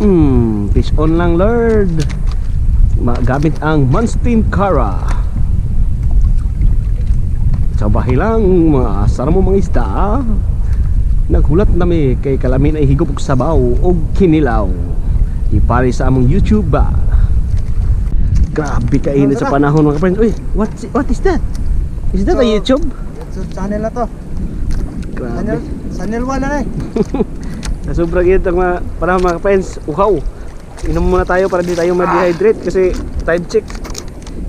Hmm, fish on lang Lord. Magamit ang Munstein Cara. Sa bahay lang, mga asara mo mga isda. Naghulat nami kay kalamin ay higop og sabaw og kinilaw. Ipari sa among YouTube ba. Grabe ka init sa panahon mga friends. Uy, what what is that? Is that a So- YouTube? YouTube channel na to. Channel, Grabe. channel 1 na na eh. Sa sobrang init ang mga panahon mga friends, uhaw. Inom muna tayo para di tayo ma-dehydrate kasi time check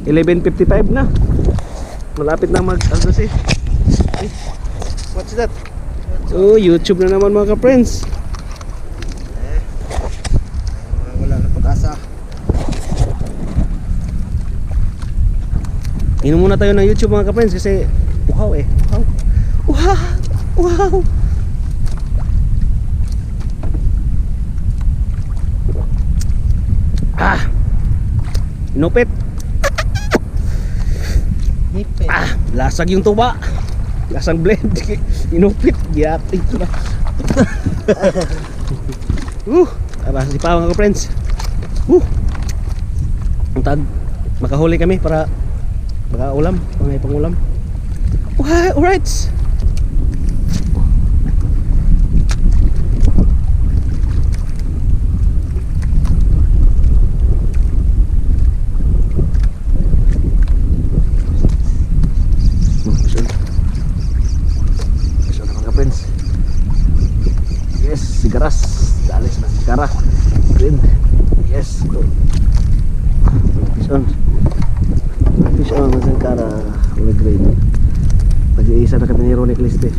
11.55 na. Malapit na mag ano kasi. Ay, What's that? Oh, YouTube na naman mga friends. Eh, wala na pag-asa. Inom muna tayo ng YouTube mga friends kasi uhaw eh. Uhaw. Uhaw. Uhaw. Ah. Inupit. Hipit. Ah, lasag yung tuba. Lasang blend. Inupit. Giyati ito na. uh, aba, si Pao mga friends. Uh. Ang tag, makahuli kami para baka ulam, pangay pang ulam. Why, alright. Hmm, sure. Sure naman ka, friends. Yes, sigaras. Dalis na sigara. Green. Yes. Go. Fish on. Fish on na sigara. Ulit green. Pag-iisa na kami ni Ronnie Cliste.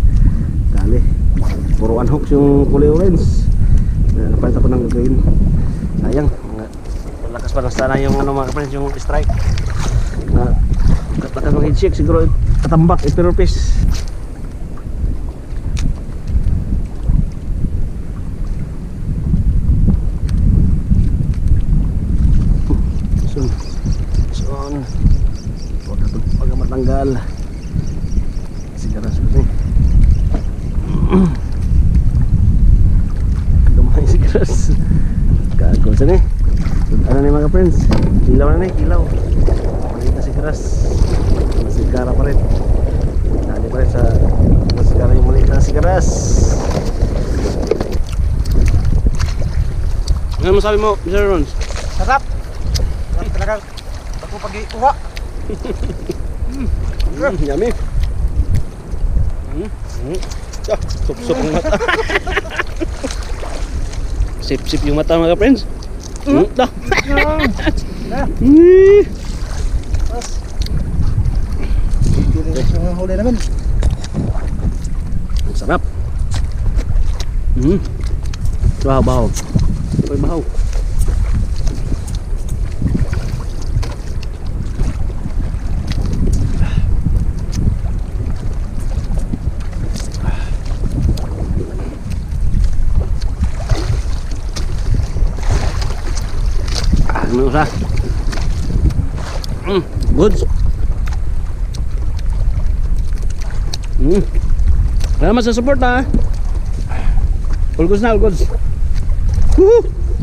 Dali. Puro unhooks yung kulay orange. Uh, Napalita ko ng green. Sayang. Lakas pa na sana yung ano mga friends yung strike. Na Katakas ng head shake siguro katambak eh Huwag ka pag matanggal. Sigaras ko eh. Gamay sigaras. Gago sa ni. Ano ni mga friends? Kilaw na ni, kilaw. Maliit na sigaras. Masigara pa rin. Dali pa rin sa masigara yung maliit na sigaras. Ano masabi mo, Mr. Rons? Sarap. Sarap talaga. Ako pag-iuha. Mm, yummy. Mm, mm. Ah, Sup-sup yung mata. Sip-sip yung mata mga friends. Mm. Mm. Tapos. Pilis yung huli namin. Ang sarap. Mm. Bahaw, bahaw. Uy, bahaw. Ano sa? Mm, good. Mm. Salamat sa support ha. All goods na, all goods. Woohoo!